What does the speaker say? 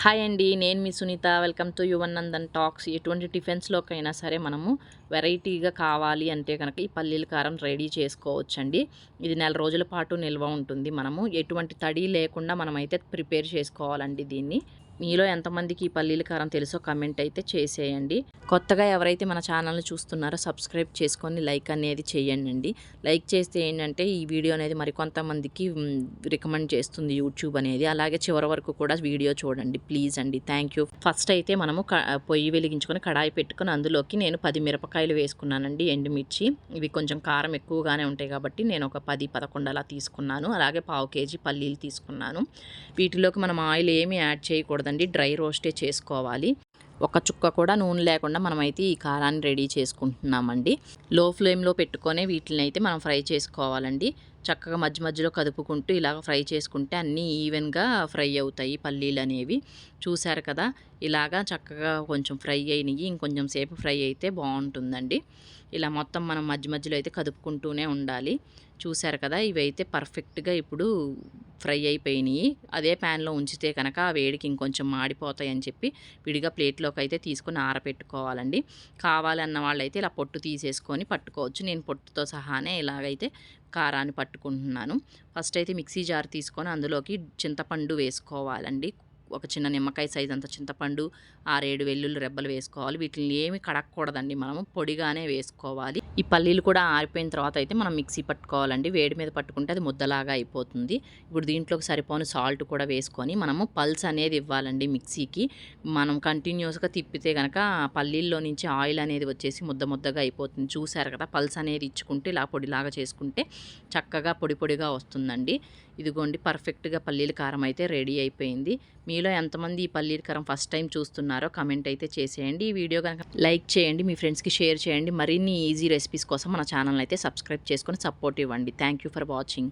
Hi అండి నేను మీ Sunitha. Welcome to Yuvan Nandan talks. ఎటువంటి టిఫిన్స్లోకైనా సరే మనము వెరైటీగా కావాలి అంటే కనుక ఈ పల్లీల కారం రెడీ చేసుకోవచ్చండి. ఇది నెల రోజుల పాటు నిల్వ ఉంటుంది. మనము ఎటువంటి తడి లేకుండా మనమైతే ప్రిపేర్ చేసుకోవాలండి దీన్ని. మీలో ఎంతమందికి ఈ పల్లీల కారం తెలుసో కమెంట్ అయితే చేసేయండి. కొత్తగా ఎవరైతే మన ఛానల్ని చూస్తున్నారో సబ్స్క్రైబ్ చేసుకొని లైక్ అనేది చేయండి లైక్ చేస్తే ఏంటంటే ఈ వీడియో అనేది మరికొంతమందికి రికమెండ్ చేస్తుంది యూట్యూబ్ అనేది. అలాగే చివరి వరకు కూడా వీడియో చూడండి ప్లీజ్ అండి. థ్యాంక్ యూ ఫస్ట్ అయితే మనము పొయ్యి వెలిగించుకొని కడాయి పెట్టుకొని అందులోకి నేను పది మిరపకాయలు వేసుకున్నానండి ఎండుమిర్చి. ఇవి కొంచెం కారం ఎక్కువగానే ఉంటాయి కాబట్టి నేను ఒక పది పదకొండు అలా తీసుకున్నాను. అలాగే పావు కేజీ పల్లీలు తీసుకున్నాను. వీటిలోకి మనం ఆయిల్ ఏమీ యాడ్ చేయకూడదు చేయకూడదండి డ్రై రోస్టే చేసుకోవాలి. ఒక చుక్క కూడా నూనె లేకుండా మనమైతే ఈ కారాన్ని రెడీ చేసుకుంటున్నామండి. లో ఫ్లేమ్లో పెట్టుకొని వీటిని అయితే మనం ఫ్రై చేసుకోవాలండి. చక్కగా మధ్య మధ్యలో కదుపుకుంటూ ఇలాగ ఫ్రై చేసుకుంటే అన్నీ ఈవెన్గా ఫ్రై అవుతాయి పల్లీలు అనేవి. చూశారు కదా ఇలాగా చక్కగా కొంచెం ఫ్రై అయినవి ఇంకొంచెం సేపు ఫ్రై అయితే బాగుంటుందండి. ఇలా మొత్తం మనం మధ్య మధ్యలో అయితే కదుపుకుంటూనే ఉండాలి. చూశారు కదా ఇవైతే పర్ఫెక్ట్గా ఇప్పుడు ఫ్రై అయిపోయినాయి. అదే ప్యాన్లో ఉంచితే కనుక ఆ వేడికి ఇంకొంచెం మాడిపోతాయి అని చెప్పి విడిగా ప్లేట్లోకి అయితే తీసుకొని ఆరబెట్టుకోవాలండి కావాలన్న వాళ్ళైతే ఇలా పొట్టు తీసేసుకొని పట్టుకోవచ్చు. నేను పొట్టుతో సహానే ఇలాగైతే కారాన్ని పట్టుకుంటున్నాను. ఫస్ట్ అయితే మిక్సీ జార్ తీసుకొని అందులోకి చింతపండు వేసుకోవాలండి. ఒక చిన్న నిమ్మకాయ సైజ్ అంత చింతపండు ఆరేడు వెల్లుల్లి రెబ్బలు వేసుకోవాలి. వీటిని ఏమి కడగకూడదండి మనము పొడిగానే వేసుకోవాలి. ఈ పల్లీలు కూడా ఆరిపోయిన తర్వాత అయితే మనం మిక్సీ పట్టుకోవాలండి. వేడి మీద పట్టుకుంటే అది ముద్దలాగా అయిపోతుంది. ఇప్పుడు దీంట్లోకి సరిపోని సాల్ట్ కూడా వేసుకొని మనము పల్స్ అనేది ఇవ్వాలండి మిక్సీకి. మనం కంటిన్యూస్గా తిప్పితే కనుక పల్లీల్లో నుంచి ఆయిల్ అనేది వచ్చేసి ముద్ద ముద్దగా అయిపోతుంది. చూసారు కదా పల్స్ అనేది ఇచ్చుకుంటే ఇలా పొడిలాగా చేసుకుంటే చక్కగా పొడి పొడిగా వస్తుందండి. ఇదిగోండి పర్ఫెక్ట్గా పల్లీల కారం అయితే రెడీ అయిపోయింది. మీలో ఎంతమంది ఈ పల్లీల కారం ఫస్ట్ టైం చూస్తున్నారో కమెంట్ అయితే చేసేయండి. ఈ వీడియో కనుక లైక్ చేయండి మీ ఫ్రెండ్స్కి షేర్ చేయండి. మరిన్ని ఈజీ రెసిపీస్ కోసం మన ఛానల్ అయితే సబ్స్క్రైబ్ చేసుకొని సపోర్ట్ ఇవ్వండి. Thank you for watching.